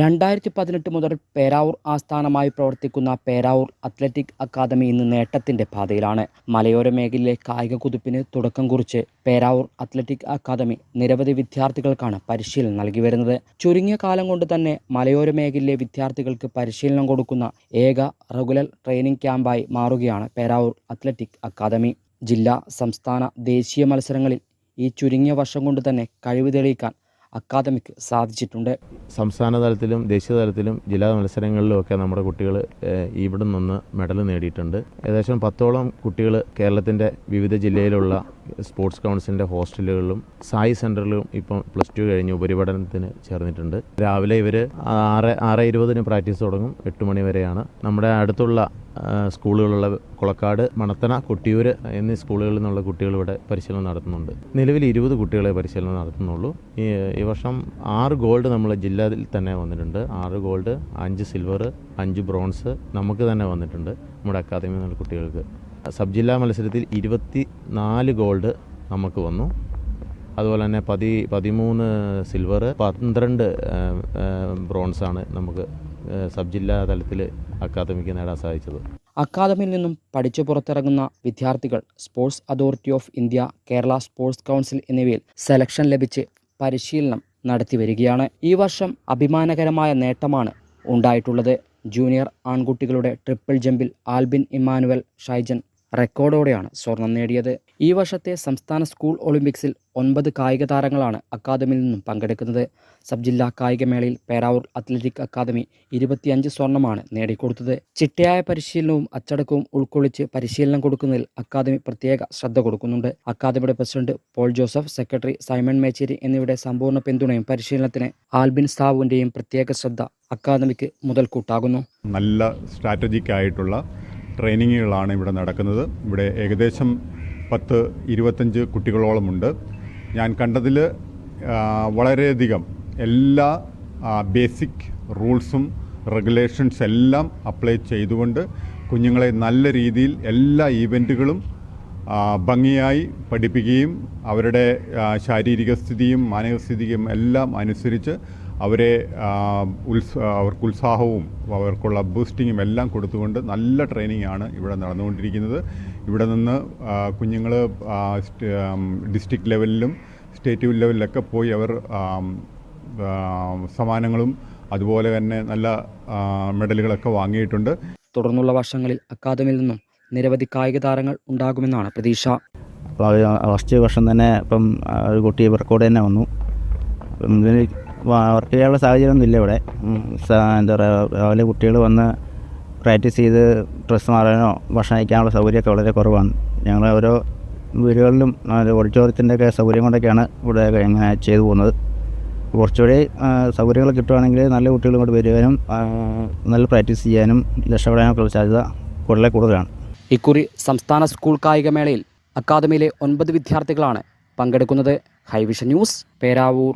രണ്ടായിരത്തി പതിനെട്ട് മുതൽ പേരാവൂർ ആസ്ഥാനമായി പ്രവർത്തിക്കുന്ന പേരാവൂർ അത്ലറ്റിക് അക്കാദമി ഇന്ന് നേട്ടത്തിന്റെ പാതയിലാണ്. മലയോര മേഖലയിലെ കായിക കുതിപ്പിന് തുടക്കം കുറിച്ച് പേരാവൂർ അത്ലറ്റിക് അക്കാദമി നിരവധി വിദ്യാർത്ഥികൾക്കാണ് പരിശീലനം നൽകി വരുന്നത്. ചുരുങ്ങിയ കാലം കൊണ്ട് തന്നെ മലയോര മേഖലയിലെ വിദ്യാർത്ഥികൾക്ക് പരിശീലനം കൊടുക്കുന്ന ഏക റെഗുലർ ട്രെയിനിംഗ് ക്യാമ്പായി മാറുകയാണ് പേരാവൂർ അത്ലറ്റിക് അക്കാദമി. ജില്ലാ സംസ്ഥാന ദേശീയ മത്സരങ്ങളിൽ ഈ ചുരുങ്ങിയ വർഷം കൊണ്ട് തന്നെ കഴിവ് തെളിയിക്കാൻ അക്കാദമിക്ക് സാധിച്ചിട്ടുണ്ട്. സംസ്ഥാന തലത്തിലും ദേശീയ തലത്തിലും ജില്ലാ മത്സരങ്ങളിലും ഒക്കെ നമ്മുടെ കുട്ടികൾ ഇവിടെ നിന്ന് മെഡൽ നേടിയിട്ടുണ്ട്. ഏകദേശം പത്തോളം കുട്ടികൾ കേരളത്തിന്റെ വിവിധ ജില്ലയിലുള്ള സ്പോർട്സ് കൗൺസിലിന്റെ ഹോസ്റ്റലുകളിലും സായി സെന്ററിലും ഇപ്പം പ്ലസ് ടു കഴിഞ്ഞ് ഉപരിപഠനത്തിന് ചേർന്നിട്ടുണ്ട്. രാവിലെ ഇവർ ആറ് ആറ് ഇരുപതിന് പ്രാക്ടീസ് തുടങ്ങും. എട്ട് മണി വരെയാണ്. നമ്മുടെ അടുത്തുള്ള സ്കൂളുകളുള്ള കുളക്കാട് മണത്തന കൊട്ടിയൂർ എന്നീ സ്കൂളുകളിൽ നിന്നുള്ള കുട്ടികൾ ഇവിടെ പരിശീലനം നടത്തുന്നുണ്ട്. നിലവിൽ ഇരുപത് കുട്ടികളെ പരിശീലനം നടത്തുന്നുള്ളൂ. ഈ ഈ വർഷം ആറ് ഗോൾഡ് നമ്മൾ ജില്ലയിൽ തന്നെ വന്നിട്ടുണ്ട്. ആറ് ഗോൾഡ് അഞ്ച് സിൽവർ അഞ്ച് ബ്രോൺസ് നമുക്ക് തന്നെ വന്നിട്ടുണ്ട് നമ്മുടെ അക്കാദമിയിൽ നിന്നുള്ള കുട്ടികൾക്ക്. സബ് ജില്ലാ മത്സരത്തിൽ ഇരുപത്തി നാല് ഗോൾഡ് നമുക്ക് വന്നു. അതുപോലെ തന്നെ പതി പതിമൂന്ന് സിൽവർ പന്ത്രണ്ട് ബ്രോൺസാണ് നമുക്ക് സബ് ജില്ലാ തലത്തിൽ അക്കാദമിക്ക് നേടാൻ സാധിച്ചത്. അക്കാദമിയിൽ നിന്നും പഠിച്ചു പുറത്തിറങ്ങുന്ന വിദ്യാർത്ഥികൾ sports authority of India Kerala sports council എന്നിവയിൽ സെലക്ഷൻ ലഭിച്ച് പരിശീലനം നടത്തി വരികയാണ്. ഈ വർഷം അഭിമാനകരമായ നേട്ടമാണ് ഉണ്ടായിട്ടുള്ളത്. ജൂനിയർ ആൺകുട്ടികളുടെ ട്രിപ്പിൾ ജമ്പിൽ ആൽബിൻ ഇമ്മാനുവൽ ഷൈജൻ റെക്കോർഡോടെയാണ് സ്വർണം നേടിയത്. ഈ വർഷത്തെ സംസ്ഥാന സ്കൂൾ ഒളിമ്പിക്സിൽ ഒൻപത് കായിക താരങ്ങളാണ് അക്കാദമിയിൽ നിന്നും പങ്കെടുക്കുന്നത്. സബ് ജില്ലാ കായികമേളയിൽ പേരാവൂർ അത്ലറ്റിക് അക്കാദമി ഇരുപത്തിയഞ്ച് സ്വർണമാണ് നേടിക്കൊടുത്തത്. ചിട്ടയായ പരിശീലനവും അച്ചടക്കവും ഉൾക്കൊള്ളിച്ച് പരിശീലനം കൊടുക്കുന്നതിൽ അക്കാദമി പ്രത്യേക ശ്രദ്ധ കൊടുക്കുന്നുണ്ട്. അക്കാദമിയുടെ പ്രസിഡന്റ് പോൾ ജോസഫ് സെക്രട്ടറി സൈമൺ മേച്ചേരി എന്നിവരുടെ സമ്പൂർണ പിന്തുണയും പരിശീലനത്തിന് ആൽബിൻ സാവുവിന്റെയും പ്രത്യേക ശ്രദ്ധ അക്കാദമിക്ക് മുതൽക്കൂട്ടാകുന്നു. നല്ല സ്ട്രാറ്റജിക് ആയിട്ടുള്ള ട്രെയിനിങ്ങുകളാണ് ഇവിടെ നടക്കുന്നത്. ഇവിടെ ഏകദേശം പത്ത് ഇരുപത്തഞ്ച് കുട്ടികളോളമുണ്ട്. ഞാൻ കണ്ടതിൽ വളരെയധികം എല്ലാ ബേസിക് റൂൾസും റെഗുലേഷൻസ് എല്ലാം അപ്ലൈ ചെയ്തുകൊണ്ട് കുഞ്ഞുങ്ങളെ നല്ല രീതിയിൽ എല്ലാ ഈവന്റുകളും ഭംഗിയായി പഠിപ്പിക്കുകയും അവരുടെ ശാരീരിക സ്ഥിതിയും മാനസിക സ്ഥിതിയും എല്ലാം അനുസരിച്ച് അവരെ ഉത്സ അവർക്ക് ഉത്സാഹവും അവർക്കുള്ള ബൂസ്റ്റിങ്ങും എല്ലാം കൊടുത്തുകൊണ്ട് നല്ല ട്രെയിനിങ് ആണ് ഇവിടെ നടന്നുകൊണ്ടിരിക്കുന്നത്. ഇവിടെ നിന്ന് കുഞ്ഞുങ്ങൾ ഡിസ്ട്രിക്ട് ലെവലിലും സ്റ്റേറ്റ് ലെവലിലൊക്കെ പോയി അവർ സമ്മാനങ്ങളും അതുപോലെ തന്നെ നല്ല മെഡലുകളൊക്കെ വാങ്ങിയിട്ടുണ്ട്. തുടർന്നുള്ള വർഷങ്ങളിൽ അക്കാദമിയിൽ നിന്നും നിരവധി കായിക താരങ്ങൾ ഉണ്ടാകുമെന്നാണ് പ്രതീക്ഷ. ഫസ്റ്റ് വർഷം തന്നെ ഇപ്പം ഒരു കുട്ടി റെക്കോർഡ് തന്നെ വന്നു. വർക്ക് ചെയ്യാനുള്ള സാഹചര്യമൊന്നും ഇല്ല ഇവിടെ. എന്താ പറയുക രാവിലെ കുട്ടികൾ വന്ന് പ്രാക്ടീസ് ചെയ്ത് ഡ്രസ്സ് മാറാനോ ഭക്ഷണം കഴിക്കാനുള്ള സൗകര്യമൊക്കെ വളരെ കുറവാണ്. ഞങ്ങൾ ഓരോ വീടുകളിലും ഓഡിറ്റോറിയത്തിന്റെ ഒക്കെ സൗകര്യം കൊണ്ടൊക്കെയാണ് ഇവിടെ ഇങ്ങനെ ചെയ്തു പോകുന്നത്. കുറച്ചുകൂടി സൗകര്യങ്ങൾ കിട്ടുവാണെങ്കിൽ നല്ല കുട്ടികൾ ഇങ്ങോട്ട് വരുവാനും നല്ല പ്രാക്ടീസ് ചെയ്യാനും രക്ഷപ്പെടാനൊക്കെ സാധ്യത വളരെ കൂടുതലാണ്. ഇക്കുറി സംസ്ഥാന സ്കൂൾ കായികമേളയിൽ അക്കാദമിയിലെ ഒൻപത് വിദ്യാർത്ഥികളാണ് പങ്കെടുക്കുന്നത്. High vision news Peravoor.